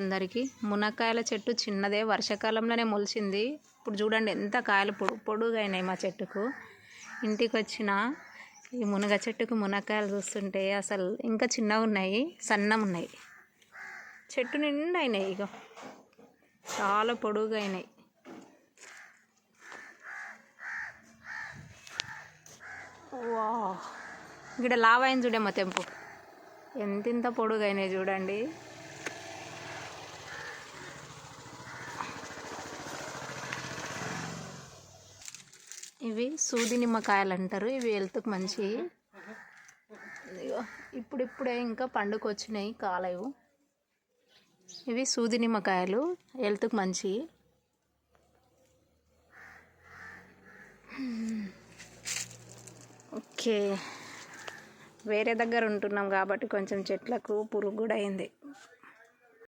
అందరికీ. మునక్కాయల చెట్టు చిన్నదే వర్షాకాలంలోనే మొలిచింది. ఇప్పుడు చూడండి ఎంత కాయలు పొడు పొడుగా అయినాయి మా చెట్టుకు. ఇంటికి వచ్చిన ఈ మునగ చెట్టుకు మునక్కాయలు చూస్తుంటే అసలు ఇంకా చిన్నగా ఉన్నాయి సన్నం ఉన్నాయి చెట్టు నిండా అయినాయి ఇక చాలా పొడుగా అయినాయి వా ఇక్కడ లావైంది చూడేమో తెంపు. ఎంతింత పొడుగైనాయి చూడండి. ఇవి సూది నిమ్మకాయలు అంటారు. ఇవి హెల్త్కి మంచి ఇప్పుడిప్పుడే ఇంకా పండుగ వచ్చినాయి కాలేవు. ఇవి సూది నిమ్మకాయలు హెల్త్కి మంచి ఓకే. వేరే దగ్గర ఉంటున్నాం కాబట్టి కొంచెం చెట్లకు పురుగు కూడా అయింది.